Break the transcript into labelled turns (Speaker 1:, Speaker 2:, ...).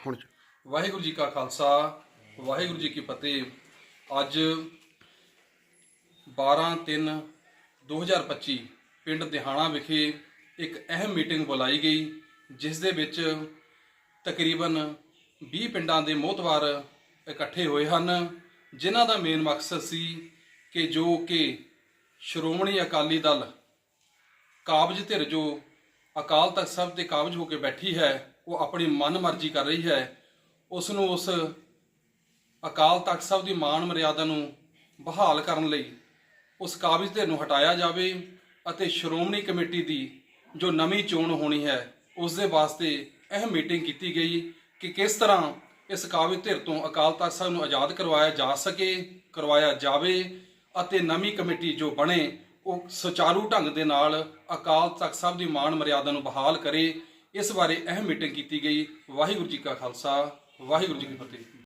Speaker 1: ਹੁਣ
Speaker 2: ਵਾਹਿਗੁਰੂ ਜੀ ਕਾ ਖਾਲਸਾ, ਵਾਹਿਗੁਰੂ ਜੀ ਕੀ ਫਤਿਹ। ਅੱਜ 12/3/2025 ਪਿੰਡ ਦਿਹਾਣਾ ਵਿਖੇ ਇੱਕ ਅਹਿਮ ਮੀਟਿੰਗ ਬੁਲਾਈ ਗਈ, ਜਿਸ ਦੇ ਵਿੱਚ ਤਕਰੀਬਨ 20 ਪਿੰਡਾਂ ਦੇ ਮੋਹਤਵਾਰ ਇਕੱਠੇ ਹੋਏ ਹਨ, ਜਿਨ੍ਹਾਂ ਦਾ ਮੇਨ ਮਕਸਦ ਸੀ ਕਿ ਜੋ ਕਿ ਸ਼੍ਰੋਮਣੀ ਅਕਾਲੀ ਦਲ ਕਾਬਜ ਧਿਰ ਜੋ ਅਕਾਲ ਤਖਤ ਸਾਹਿਬ ਤੇ ਕਾਬਜ ਹੋ ਕੇ ਬੈਠੀ ਹੈ ਉਹ ਆਪਣੀ ਮਨਮਰਜ਼ੀ ਕਰ ਰਹੀ ਹੈ ਉਸ ਨੂੰ ਉਸ ਅਕਾਲ ਤਖਤ ਸਾਹਿਬ ਦੀ ਮਾਣ ਮਰਿਆਦਾ ਨੂੰ ਬਹਾਲ ਕਰਨ ਲਈ ਉਸ ਕਾਬਜ ਧਿਰ ਨੂੰ ਹਟਾਇਆ ਜਾਵੇ ਅਤੇ ਸ਼੍ਰੋਮਣੀ ਕਮੇਟੀ ਦੀ ਜੋ ਨਵੀਂ ਚੋਣ ਹੋਣੀ ਹੈ ਉਸ ਦੇ ਵਾਸਤੇ ਇਹ ਮੀਟਿੰਗ ਕੀਤੀ ਗਈ ਕਿ ਕਿਸ ਤਰ੍ਹਾਂ ਇਸ ਕਾਬਜ ਧਿਰ ਤੋਂ ਅਕਾਲ ਤਖਤ ਸਾਹਿਬ ਨੂੰ ਆਜ਼ਾਦ ਕਰਵਾਇਆ ਜਾ ਸਕੇ, ਕਰਵਾਇਆ ਜਾਵੇ ਅਤੇ ਨਵੀਂ ਕਮੇਟੀ ਜੋ ਬਣੇ, ਉਹ ਸੁਚਾਰੂ ਢੰਗ ਦੇ ਨਾਲ ਅਕਾਲ ਤਖਤ ਸਾਹਿਬ ਦੀ ਮਾਣ ਮਰਿਆਦਾ ਨੂੰ ਬਹਾਲ ਕਰੇ ਇਸ ਬਾਰੇ ਅਹਿਮ ਮੀਟਿੰਗ ਕੀਤੀ ਗਈ। ਵਾਹਿਗੁਰੂ ਜੀ ਕਾ ਖਾਲਸਾ ਵਾਹਿਗੁਰੂ ਜੀ ਕੀ ਫਤਿਹ।